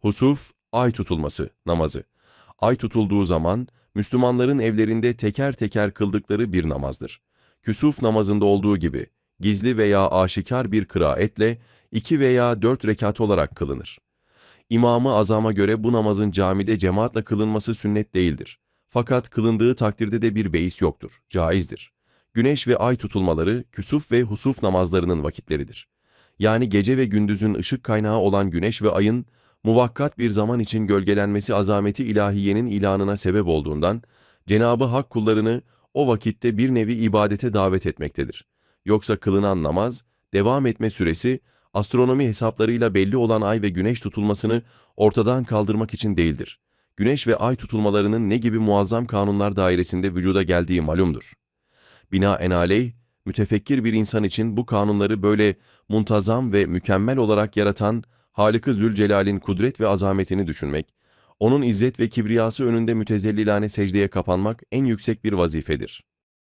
Husuf, ay tutulması namazı. Ay tutulduğu zaman Müslümanların evlerinde teker teker kıldıkları bir namazdır. Küsuf namazında olduğu gibi gizli veya aşikar bir kıraatle iki veya dört rekat olarak kılınır. İmamı azama göre bu namazın camide cemaatle kılınması sünnet değildir. Fakat kılındığı takdirde de bir beis yoktur, caizdir. Güneş ve ay tutulmaları küsuf ve husuf namazlarının vakitleridir. Yani gece ve gündüzün ışık kaynağı olan güneş ve ayın muvakkat bir zaman için gölgelenmesi azameti ilahiyenin ilanına sebep olduğundan Cenabı Hak kullarını o vakitte bir nevi ibadete davet etmektedir. Yoksa kılınan namaz, devam etme süresi astronomi hesaplarıyla belli olan ay ve güneş tutulmasını ortadan kaldırmak için değildir. Güneş ve ay tutulmalarının ne gibi muazzam kanunlar dairesinde vücuda geldiği malumdur. Binaenaleyh, mütefekkir bir insan için bu kanunları böyle muntazam ve mükemmel olarak yaratan Halık-ı Zülcelal'in kudret ve azametini düşünmek, onun izzet ve kibriyası önünde mütezellilane secdeye kapanmak en yüksek bir vazifedir.